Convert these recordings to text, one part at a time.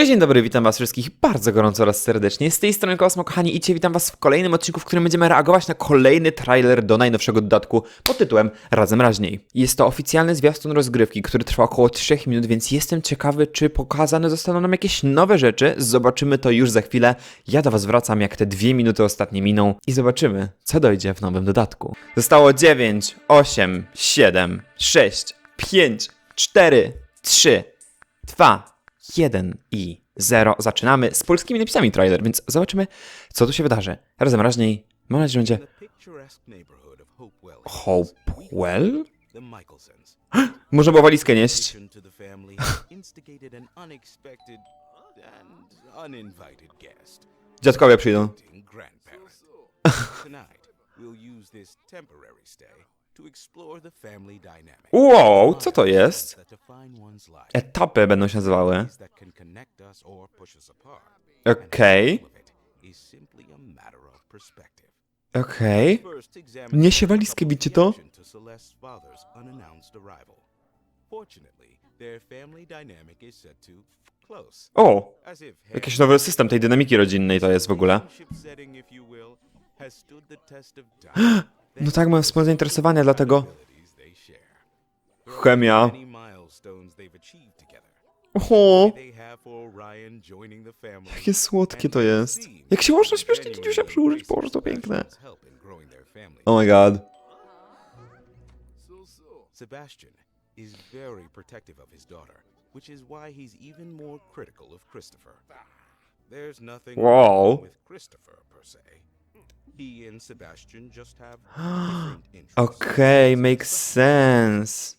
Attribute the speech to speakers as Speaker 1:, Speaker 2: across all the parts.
Speaker 1: Cześć, dzień dobry, witam was wszystkich bardzo gorąco oraz serdecznie. Z tej strony Kosmo, kochani, i cię witam was w kolejnym odcinku, w którym będziemy reagować na kolejny trailer do najnowszego dodatku pod tytułem Razem Raźniej. Jest to oficjalny zwiastun rozgrywki, który trwa około 3 minut, więc jestem ciekawy, czy pokazane zostaną nam jakieś nowe rzeczy. Zobaczymy to już za chwilę. Ja do was wracam, jak te dwie minuty ostatnie miną i zobaczymy, co dojdzie w nowym dodatku. Zostało 9, 8, 7, 6, 5, 4, 3, 2, 1 i 0. Zaczynamy z polskimi napisami trailer, więc zobaczymy, co tu się wydarzy. Razem raźniej, mam nadzieję, że będzie
Speaker 2: Hopewell.
Speaker 1: Można było walizkę nieść. Dziadkowie przyjdą. Wow, co to jest? Etapy będą się nazywały. Okej,
Speaker 2: perspective.
Speaker 1: okej.
Speaker 2: Examine
Speaker 1: Niesie walizkę, widzicie to? O, jakiś nowy system tej dynamiki rodzinnej to jest w ogóle. No tak, mam wspólne zainteresowania, dlatego... Chemia.
Speaker 2: Many milestones they've achieved together.
Speaker 1: O,
Speaker 2: They have for Orion joining the family.
Speaker 1: jakie słodkie to jest. Jak się można śmiesznie dzidziusia przyłożyć, Boże, to piękne. Oh my god.
Speaker 2: Sebastian is very protective of his daughter, which is why he's even more critical of Christopher. There's nothing
Speaker 1: Wow.
Speaker 2: wrong with Christopher per se. He and Sebastian just have different interests.
Speaker 1: Okej, makes sense.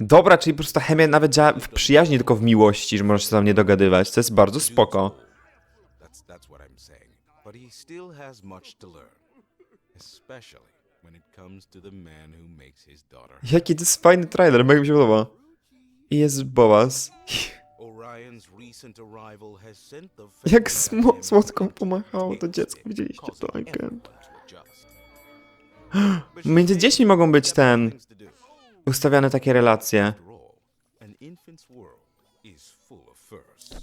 Speaker 1: Dobra, czyli po prostu ta chemia nawet działa w przyjaźni, tylko w miłości, że możesz się tam nie dogadywać. To jest bardzo spoko.
Speaker 2: That's that's what I'm saying. But he still has much to learn, especially when it comes to the man who makes his daughter.
Speaker 1: Jaki to jest fajny trailer, mega mi się podoba. I jest Boaz. Jak smo-
Speaker 2: into
Speaker 1: pomachało to dziecko, widzieliście to, I can't. Między dziećmi mogą być ten, ustawiane takie relacje.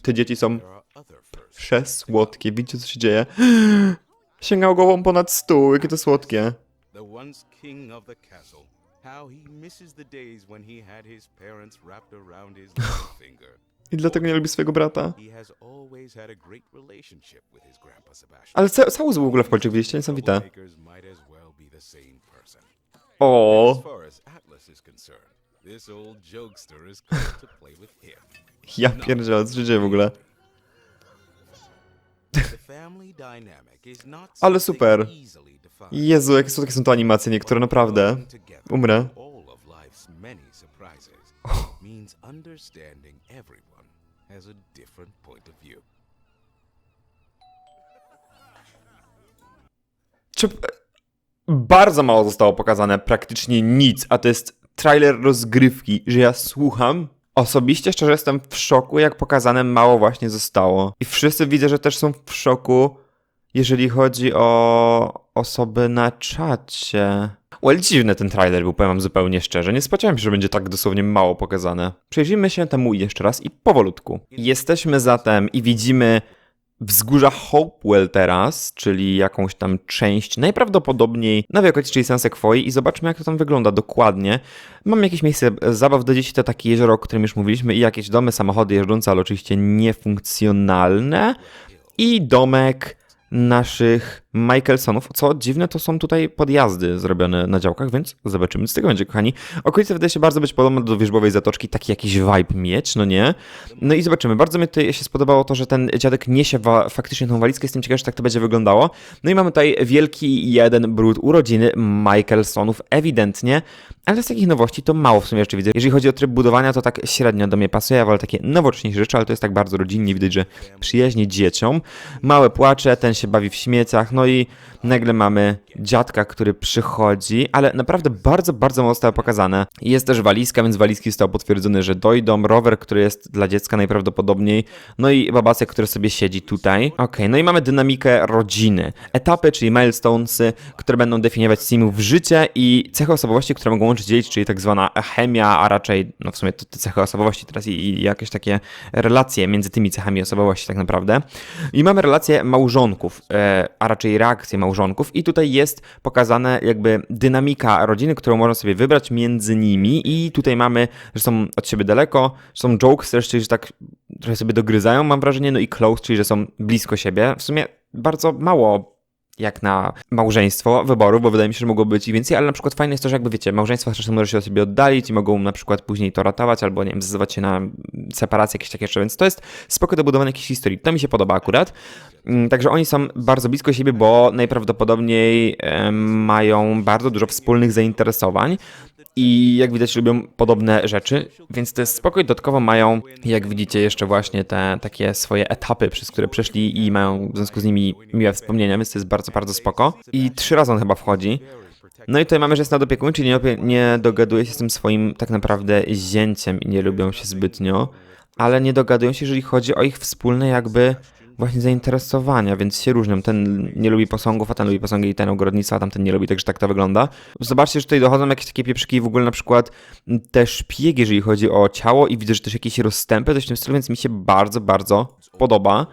Speaker 1: Te dzieci są przesłodkie, widzicie co się dzieje? Sięgał głową ponad stół, jakie to słodkie.
Speaker 2: The once king of the castle, how he misses the days when he had his parents wrapped around his finger.
Speaker 1: I dlatego nie lubi swojego brata. Ale ca cały zły w ogóle w Polsce, widzieliście? Niesamowite. O, ja pierdzielę, co się dzieje w ogóle? Ale super. Jezu, jakie słodkie są to animacje niektóre, naprawdę. Umrę.
Speaker 2: Life's many surprises means understanding everyone has a different point of view.
Speaker 1: Czy... Bardzo mało zostało pokazane, praktycznie nic, a to jest trailer rozgrywki, że ja słucham. Osobiście szczerze jestem w szoku, jak pokazane mało właśnie zostało. I wszyscy widzę, że też są w szoku, jeżeli chodzi o osoby na czacie. Well, dziwny ten trailer był, powiem wam zupełnie szczerze. Nie spodziewałem się, że będzie tak dosłownie mało pokazane. Przejrzyjmy się temu jeszcze raz i powolutku. Jesteśmy zatem i widzimy wzgórza Hopewell teraz, czyli jakąś tam część, najprawdopodobniej na wielkości czyli Sansekwoi i zobaczmy jak to tam wygląda dokładnie. Mam jakieś miejsce zabaw do dzieci, to takie jezioro, o którym już mówiliśmy i jakieś domy, samochody jeżdżące, ale oczywiście niefunkcjonalne i domek naszych Michaelsonów. Co dziwne, to są tutaj podjazdy zrobione na działkach, więc zobaczymy, co z tego będzie, kochani. Okolice wydaje się bardzo być podobne do wierzbowej zatoczki, taki jakiś vibe mieć, no nie? No i zobaczymy. Bardzo mi tutaj się spodobało to, że ten dziadek niesie wa- faktycznie tą walizkę. Jestem ciekaw, że tak to będzie wyglądało. No i mamy tutaj wielki jeden brud urodziny Michaelsonów, ewidentnie. Ale z takich nowości to mało w sumie jeszcze widzę. Jeżeli chodzi o tryb budowania, to tak średnio do mnie pasuje. Ja wolę takie nowocześniejsze rzeczy, ale to jest tak bardzo rodzinnie. Widać, że przyjaźnie dzieciom. Małe płacze, ten się bawi w śmieciach. No No i nagle mamy dziadka, który przychodzi, ale naprawdę bardzo, bardzo zostało pokazane. Jest też walizka, więc walizki zostało potwierdzone, że dojdą, rower, który jest dla dziecka najprawdopodobniej, no i babacek, który sobie siedzi tutaj. Okej, no i mamy dynamikę rodziny. Etapy, czyli milestonesy, które będą definiować Simów życie i cechy osobowości, które mogą łączyć dzielić, czyli tak zwana chemia, a raczej, no w sumie to te cechy osobowości teraz i, i jakieś takie relacje między tymi cechami osobowości tak naprawdę. I mamy relacje małżonków, e, a raczej reakcje małżonków i tutaj jest pokazane jakby dynamika rodziny, którą można sobie wybrać między nimi i tutaj mamy, że są od siebie daleko, że są jokesters, czyli że tak trochę sobie dogryzają, mam wrażenie, no i close, czyli że są blisko siebie. W sumie bardzo mało jak na małżeństwo wyborów, bo wydaje mi się, że mogło być i więcej, ale na przykład fajne jest to, że jakby wiecie, małżeństwo czasem może się od siebie oddalić i mogą na przykład później to ratować albo nie wiem, zdecydować się na separację jakieś takie rzeczy, więc to jest spoko do budowania jakiejś historii. To mi się podoba akurat. Mm, Także oni są bardzo blisko siebie, bo najprawdopodobniej mają bardzo dużo wspólnych zainteresowań i jak widać lubią podobne rzeczy, więc to jest spokój. Dodatkowo mają, jak widzicie, jeszcze właśnie te takie swoje etapy, przez które przeszli i mają w związku z nimi miłe wspomnienia, więc to jest bardzo, bardzo spoko. I trzy razy on chyba wchodzi. No i tutaj mamy, że jest nadopiekuńczy, nie, nie dogaduje się z tym swoim tak naprawdę zięciem i nie lubią się zbytnio, ale nie dogadują się, jeżeli chodzi o ich wspólne jakby właśnie zainteresowania, więc się różnią. Ten nie lubi posągów, a ten lubi posągi i ten ogrodnictwa, a tamten nie lubi, także tak to wygląda. Zobaczcie, że tutaj dochodzą jakieś takie pieprzyki w ogóle na przykład te szpiegi, jeżeli chodzi o ciało i widzę, że też jakieś rozstępy, coś w tym stylu, więc mi się bardzo, bardzo podoba.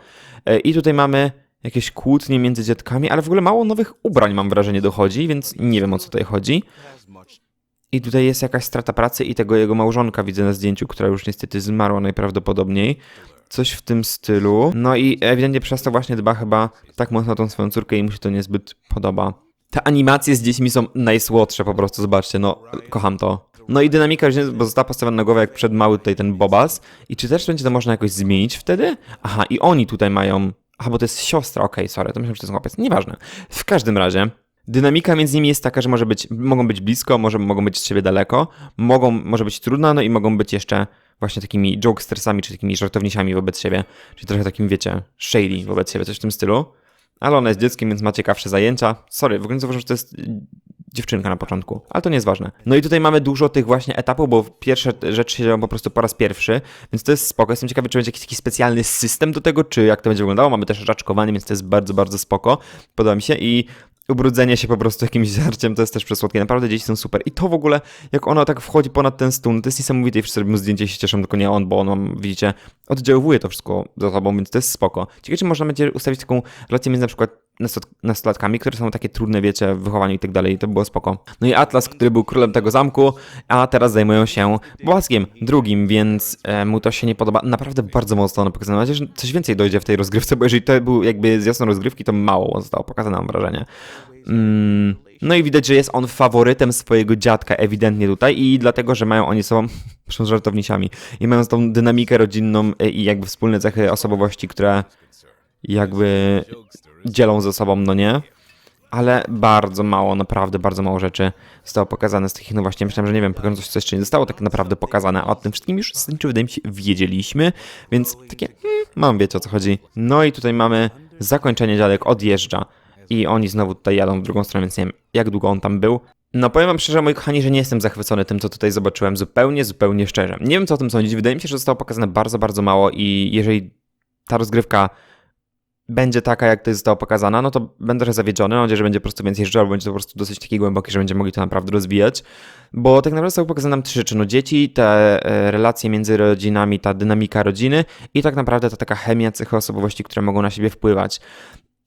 Speaker 1: E, I tutaj mamy jakieś kłótnie między dziadkami, ale w ogóle mało nowych ubrań mam wrażenie dochodzi, więc nie wiem o co tutaj chodzi. I tutaj jest jakaś strata pracy i tego jego małżonka widzę na zdjęciu, która już niestety zmarła najprawdopodobniej. Coś w tym stylu. No i ewidentnie przez to właśnie dba chyba tak mocno o tą swoją córkę i mu się to niezbyt podoba. Te animacje z dziećmi są najsłodsze po prostu, zobaczcie, no kocham to. No i dynamika rodziny, bo została postawiona na głowę jak przed mały tutaj ten Bobas. I czy też będzie to można jakoś zmienić wtedy? Aha, i oni tutaj mają... Aha, bo to jest siostra, okej, sorry, to myślałem, że to jest chłopiec. Nieważne. W każdym razie, Dynamika między nimi jest taka, że może być, mogą być blisko, może, mogą być od siebie daleko, mogą, może być trudna, no i mogą być jeszcze właśnie takimi jokestersami, czy takimi żartownisiami wobec siebie, czyli trochę takim, wiecie, shady wobec siebie, coś w tym stylu. Ale ona jest dzieckiem, więc ma ciekawsze zajęcia. Sorry, w ogóle zauważyłem, że to jest dziewczynka na początku, ale to nie jest ważne. No i tutaj mamy dużo tych właśnie etapów, bo pierwsze rzeczy się dzieją po prostu po raz pierwszy, więc to jest spoko. Jestem ciekawy, czy będzie jakiś taki specjalny system do tego, czy jak to będzie wyglądało. Mamy też raczkowanie, więc to jest bardzo, bardzo spoko. Podoba mi się i ubrudzenie się po prostu jakimś żarciem, to jest też przesłodkie. Naprawdę dzieci są super. I to w ogóle, jak ona tak wchodzi ponad ten stół, no to jest niesamowite i wszyscy robią zdjęcie i się cieszą, tylko nie on, bo on, widzicie, oddziałuje to wszystko za sobą, więc to jest spoko. Ciekawe, czy można będzie ustawić taką relację między na przykład nastolatkami, które są takie trudne, wiecie, w wychowaniu i tak dalej, to było spoko. No i Atlas, który był królem tego zamku, a teraz zajmują się Błaskiem drugim, więc e, mu to się nie podoba. Naprawdę bardzo mocno ono pokazane. Mam nadzieję, że coś więcej dojdzie w tej rozgrywce, bo jeżeli to był jakby z jasną rozgrywki, to mało zostało pokazane, mam wrażenie. Mm, no i widać, że jest on faworytem swojego dziadka ewidentnie tutaj i dlatego, że mają oni sobą, są żartownisiami, i mają tą dynamikę rodzinną e, i jakby wspólne cechy osobowości, które jakby dzielą ze sobą, no nie? Ale bardzo mało, naprawdę bardzo mało rzeczy zostało pokazane z takich, no właśnie, myślałem, że nie wiem, pokażę coś, co jeszcze nie zostało tak naprawdę pokazane, a o tym wszystkim już zasadniczo wydaje mi się wiedzieliśmy, więc takie, hmm, mam wiecie o co chodzi. No i tutaj mamy zakończenie, dziadek odjeżdża i oni znowu tutaj jadą w drugą stronę, więc nie wiem, jak długo on tam był. No powiem wam szczerze, moi kochani, że nie jestem zachwycony tym, co tutaj zobaczyłem, zupełnie, zupełnie szczerze. Nie wiem, co o tym sądzić, wydaje mi się, że zostało pokazane bardzo, bardzo mało i jeżeli ta rozgrywka będzie taka, jak to zostało pokazana, no to będę trochę zawiedziony. Mam nadzieję, że będzie po prostu więcej rzeczy, albo będzie to po prostu dosyć taki głęboki, że będziemy mogli to naprawdę rozwijać. Bo tak naprawdę zostały pokazane nam trzy rzeczy. No dzieci, te e, relacje między rodzinami, ta dynamika rodziny i tak naprawdę ta taka chemia cechy osobowości, które mogą na siebie wpływać.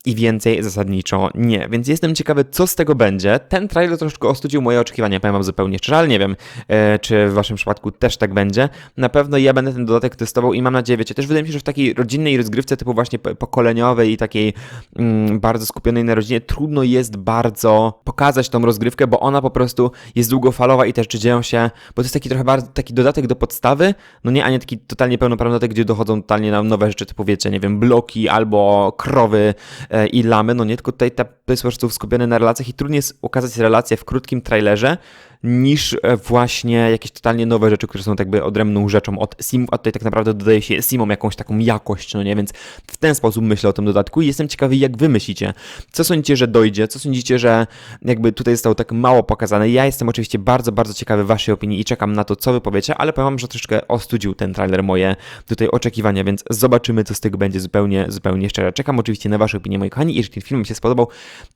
Speaker 1: I więcej zasadniczo nie. Więc jestem ciekawy, co z tego będzie. Ten trailer troszeczkę ostudził moje oczekiwania, powiem wam zupełnie szczerze, nie wiem, e, czy w waszym przypadku też tak będzie. Na pewno ja będę ten dodatek testował i mam nadzieję, wiecie, też wydaje mi się, że w takiej rodzinnej rozgrywce typu właśnie po- pokoleniowej i takiej mm, bardzo skupionej na rodzinie, trudno jest bardzo pokazać tą rozgrywkę, bo ona po prostu jest długofalowa i też czy dzieją się, bo to jest taki trochę bardzo, taki dodatek do podstawy, no nie, a nie taki totalnie pełnoprawny dodatek, gdzie dochodzą totalnie nam nowe rzeczy, typu wiecie, nie wiem, bloki albo krowy i lamy, no nie, tylko tutaj ta, to jest skupione na relacjach i trudno jest ukazać relację w krótkim trailerze, niż e, właśnie jakieś totalnie nowe rzeczy, które są tak jakby odrębną rzeczą od simów, a tutaj tak naprawdę dodaje się simom jakąś taką jakość, no nie? Więc w ten sposób myślę o tym dodatku i jestem ciekawy, jak wy myślicie. Co sądzicie, że dojdzie? Co sądzicie, że jakby tutaj zostało tak mało pokazane? Ja jestem oczywiście bardzo, bardzo ciekawy waszej opinii i czekam na to, co wy powiecie, ale powiem wam, że troszeczkę ostudził ten trailer moje tutaj oczekiwania, więc zobaczymy, co z tego będzie zupełnie, zupełnie szczerze. Czekam oczywiście na wasze opinie, moi kochani. Jeżeli ten film wam się spodobał,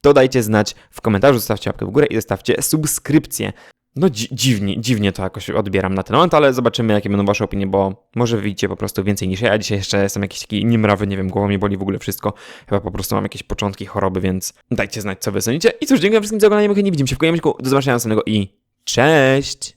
Speaker 1: to dajcie znać w komentarzu, zostawcie łapkę w górę i zostawcie subskrypcję. No dzi- dziwnie, dziwnie to jakoś odbieram na ten moment, ale zobaczymy, jakie będą wasze opinie, bo może widzicie po prostu więcej niż ja. Ja dzisiaj jeszcze jestem jakiś taki nimrawy, nie wiem, głowa mnie boli w ogóle wszystko. Chyba po prostu mam jakieś początki choroby, więc dajcie znać, co wy sądzicie. I cóż, dziękuję wszystkim za oglądanie, moi kochani. widzimy się w kolejnym odcinku. Do zobaczenia następnego i cześć!